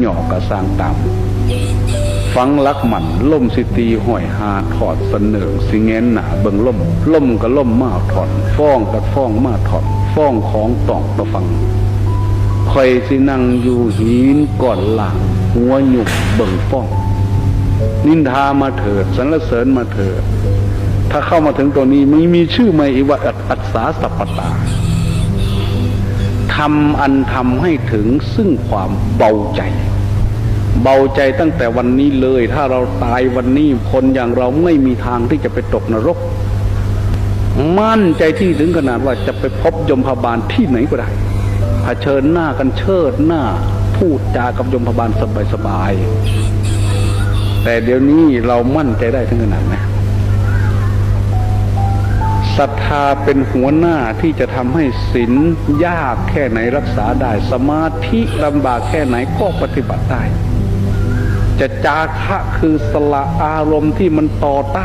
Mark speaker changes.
Speaker 1: หยอกกระสร้างตามฟังลักหมันล่มสิตีห้อยหาถอดเสนอสิเงนหนาเบิงล่มล่มก็ล่มมาถอนฟ้องก็ฟ้องมาถอนฟ้องของตองตะฟังคอยสินั่งอยู่หินก่อนหลังหัวหยุกเบิ่งฟ้อง นินทามาเถิดสรรเสริญมาเถิด ถ้าเข้ามาถึงตัวนี้ไมันมีชื่อใหม่อีกว่าอัตอัศสาสัพปตา ทำอันทำให้ถึงซึ่งความเบาใจ เบาใจตั้งแต่วันนี้เลย ถ้าเราตายวันนี้คนอย่างเราไม่มีทางที่จะไปตกนรก มั่นใจที่ถึงขนาดว่าจะไปพบยมพบาลที่ไหนก็ได้เผชิญหน้ากันเชิดหน้า พูดจากับยมพบาลสบายๆแต่เดี๋ยวนี้เรามั่นใจได้ถึงขนาดไหน ศรัทธาเป็นหัวหน้าที่จะทำให้ศีลยากแค่ไหนรักษาได้ สมาธิลำบากแค่ไหนก็ปฏิบัติได้ จะจาคะคือสละอารมณ์ที่มันต่อต้าน